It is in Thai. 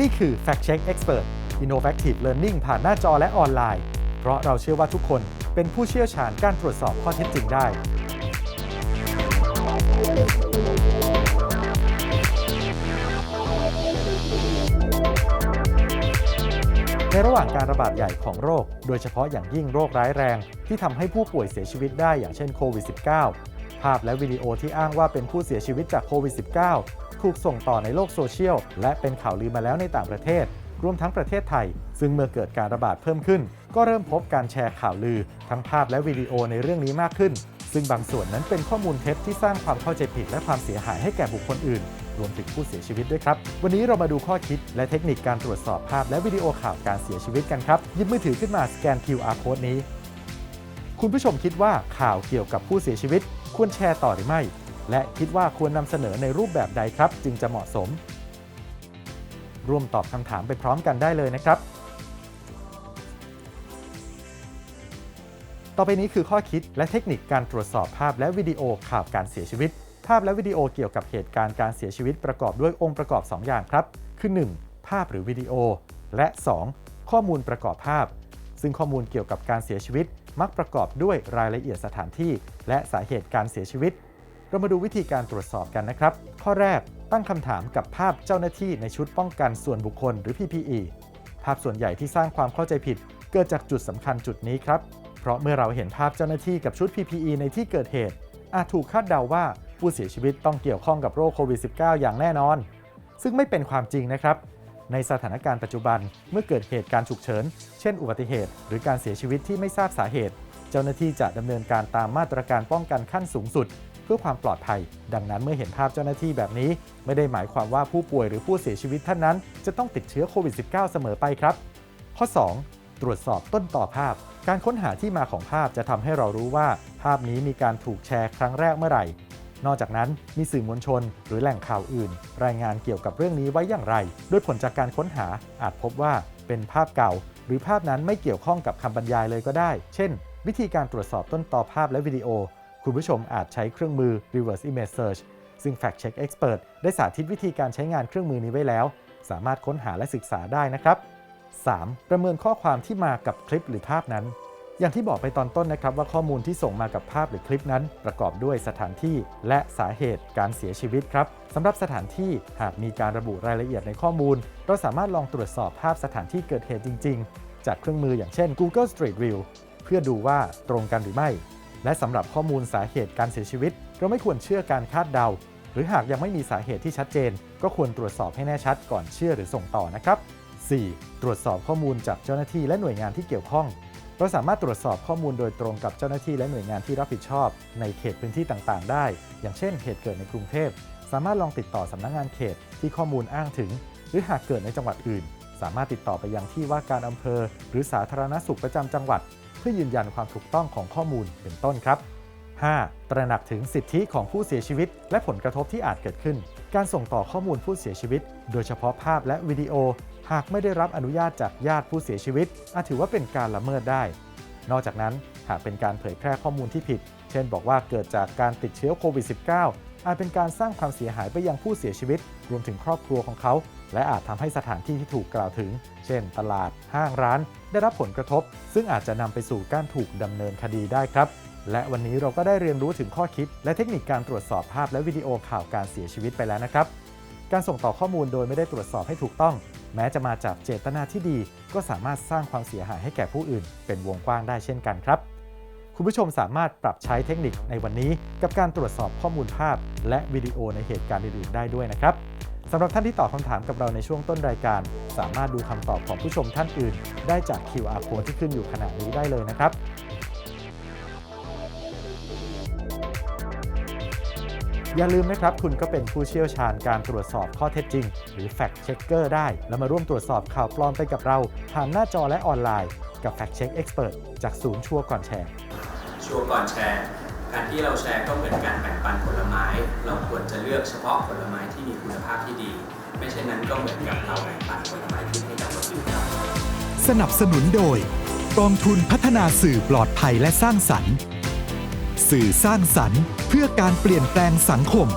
นี่คือ Fact Check Expert Innovative Learning ผ่านหน้าจอและออนไลน์ เพราะเราเชื่อว่าทุกคนเป็นผู้เชี่ยวชาญการตรวจสอบข้อเท็จจริงได้ ในระหว่างการระบาดใหญ่ของโรค โดยเฉพาะอย่างยิ่งโรคร้ายแรง ที่ทำให้ผู้ป่วยเสียชีวิตได้อย่างเช่นโควิด -19 ภาพและวิดีโอที่อ้างว่าเป็นผู้เสียชีวิตจากโควิด -19 ถูกส่งต่อในโลกโซเชียล และเป็นข่าวลือมาแล้วในต่างประเทศ รวมทั้งประเทศไทย ซึ่งเมื่อเกิดการระบาดเพิ่มขึ้น ก็เริ่มพบการแชร์ข่าวลือ ทั้งภาพและวิดีโอในเรื่องนี้มากขึ้น ซึ่งบางส่วนนั้นเป็นข้อมูลเท็จที่สร้างความเข้าใจผิดและความเสียหายให้แก่บุคคลอื่น รวมถึงผู้เสียชีวิตด้วยครับ วันนี้เรามาดูข้อคิด และเทคนิคการตรวจสอบภาพและวิดีโอข่าวการเสียชีวิตกันครับหยิบมือถือขึ้นมาสแกน QR code นี้ คุณผู้ชมคิดว่าข่าวเกี่ยวกับผู้เสียชีวิต ควรแชร์ต่อหรือไม่ และคิดว่าควรนำเสนอในรูปแบบใดครับ จึงจะเหมาะสม ร่วมตอบคำถามไปพร้อมกันได้เลยนะครับ ต่อไปนี้คือข้อคิดและเทคนิคการตรวจสอบภาพและวิดีโอข่าวการเสียชีวิต ภาพและวิดีโอเกี่ยวกับเหตุการณ์การเสียชีวิตประกอบด้วยองค์ประกอบ 2 อย่างครับ คือ 1. ภาพหรือวิดีโอ และ 2. ข้อมูลประกอบภาพ ซึ่งข้อมูลเกี่ยวกับการเสียชีวิตมักประกอบด้วยรายละเอียดสถานที่ และสาเหตุการเสียชีวิต เรามาดูวิธีการตรวจสอบกันนะครับ ข้อแรกตั้งคำถามกับภาพเจ้าหน้าที่ในชุดป้องกันส่วนบุคคลหรือ PPE ภาพส่วนใหญ่ที่สร้างความเข้าใจผิด เกิดจากจุดสำคัญจุดนี้ครับ เพราะเมื่อเราเห็นภาพเจ้าหน้าที่กับชุด PPE ในที่เกิดเหตุ อาจถูกคาดเดาว่าผู้เสียชีวิตต้องเกี่ยวข้องกับโรคโควิด -19 อย่างแน่นอน ซึ่งไม่เป็นความจริงนะครับ ในสถานการณ์ปัจจุบันเมื่อเกิดเหตุการณ์ฉุกเฉิน เช่น อุบัติเหตุ หรือการเสียชีวิตที่ไม่ทราบสาเหตุ เจ้าหน้าที่จะดำเนินการตามมาตรการป้องกันขั้นสูงสุด เพื่อความปลอดภัย ดังนั้นเมื่อเห็นภาพเจ้าหน้าที่แบบนี้ ไม่ได้หมายความว่าผู้ป่วยหรือผู้เสียชีวิตท่านนั้น จะต้องติดเชื้อโควิด -19 เสมอไปครับ ข้อ 2. ตรวจสอบต้นต่อภาพ การค้นหาที่มาของภาพจะทำให้เรารู้ว่า ภาพนี้มีการถูกแชร์ครั้งแรกเมื่อไหร่ นอกจากนั้นมีสื่อมวลชน หรือแหล่งข่าวอื่น รายงานเกี่ยวกับเรื่องนี้ไว้อย่างไรโดยผลจากการค้นหาอาจพบว่าเป็นภาพเก่า หรือภาพนั้นไม่เกี่ยวข้องกับคำบรรยายเลยก็ได้ เช่น วิธีการตรวจสอบต้นต่อภาพและวิดีโอ คุณผู้ชมอาจใช้เครื่องมือ reverse image search ซึ่ง Fact Check Expert ได้สาธิตวิธีการใช้งานเครื่องมือนี้ไว้แล้ว สามารถค้นหาและศึกษาได้นะครับ 3. ประเมินข้อความที่มากับคลิปหรือภาพนั้น อย่างที่บอกไปตอนต้นนะครับว่าข้อมูลที่ส่งมากับภาพหรือคลิปนั้น ประกอบด้วยสถานที่และสาเหตุการเสียชีวิตครับสำหรับสถานที่หากมีการระบุรายละเอียดในข้อมูล เราสามารถลองตรวจสอบภาพสถานที่เกิดเหตุจริง ๆ จากเครื่องมืออย่างเช่น Google Street View เพื่อดูว่าตรงกันหรือไม่ และสำหรับข้อมูลสาเหตุการเสียชีวิต เราไม่ควรเชื่อการคาดเดา หรือหากยังไม่มีสาเหตุที่ชัดเจน ก็ควรตรวจสอบให้แน่ชัดก่อนเชื่อหรือส่งต่อนะครับ 4. ตรวจสอบข้อมูลจากเจ้าหน้าที่และหน่วยงานที่เกี่ยวข้อง เราสามารถตรวจสอบข้อมูลโดยตรงกับเจ้าหน้าที่และหน่วยงานที่รับผิดชอบ ในเขตพื้นที่ต่างๆ ได้ อย่างเช่นเหตุเกิดในกรุงเทพ สามารถลองติดต่อสำนักงงานเขตที่ข้อมูลอ้างถึง หรือหากเกิดในจังหวัดอื่น สามารถติดต่อไปยังที่ว่าการอำเภอ หรือสาธารณสุขประจำจังหวัด พื่อยืนยันความถูกต้องของข้อมูลเป็นต้นครับ 5. ตระหนักถึงสิทธิของผู้เสียชีวิต และผลกระทบที่อาจเกิดขึ้น การส่งต่อข้อมูลผู้เสียชีวิต โดยเฉพาะภาพและวิดีโอ หากไม่ได้รับอนุญาตจากญาติผู้เสียชีวิต อาจถือว่าเป็นการละเมิดได้ นอกจากนั้นหากเป็นการเผยแพร่ข้อมูลที่ผิด เช่น บอกว่าเกิดจากการติดเชื้อโควิด -19 อาจเป็นการสร้างความเสียหายไปยังผู้เสียชีวิต รวมถึงครอบครัวของเขา และอาจทำให้สถานที่ที่ถูกกล่าวถึง เช่น ตลาด ห้างร้าน ได้รับผลกระทบ ซึ่งอาจจะนำไปสู่การถูกดำเนินคดีได้ครับ และวันนี้เราก็ได้เรียนรู้ถึงข้อคิด และเทคนิคการตรวจสอบภาพและวิดีโอข่าวการเสียชีวิตไปแล้วนะครับ การส่งต่อข้อมูลโดยไม่ได้ตรวจสอบให้ถูกต้อง แม้จะมาจากเจตนาที่ดี ก็สามารถสร้างความเสียหายให้แก่ผู้อื่น เป็นวงกว้างได้เช่นกันครับคุณผู้ชมสามารถปรับใช้เทคนิคในวันนี้ กับการตรวจสอบข้อมูลภาพ และวิดีโอในเหตุการณ์อื่นๆได้ด้วยนะครับ สำหรับท่านที่ตอบคำถามกับเราในช่วงต้นรายการ สามารถดูคำตอบของผู้ชมท่านอื่น ได้จาก QR code ที่ขึ้นอยู่ขณะนี้ได้เลยนะครับอย่าลืมนะครับ คุณก็เป็นผู้เชี่ยวชาญการตรวจสอบข้อเท็จจริง หรือ Fact Checker ได้ แล้วมาร่วมตรวจสอบข่าวปลอมไปกับเรา ผ่านหน้าจอและออนไลน์ กับ Fact Check Expert จากศูนย์ชัวร์ก่อนแชร์ ชัวร์ก่อนแชร์ การที่เราแชร์ก็เหมือนการแบ่งปันผลไม้ เราควรจะเลือกเฉพาะผลไม้ที่มีคุณภาพที่ดี ไม่เช่นนั้นก็เหมือนกับเราแบ่งปันผลไม้ที่ให้กับคนอื่นครับสนับสนุนโดยกองทุนพัฒนาสื่อปลอดภัยและสร้างสรรค์ สื่อสร้างสรรค์ เพื่อการเปลี่ยนแปลงสังคม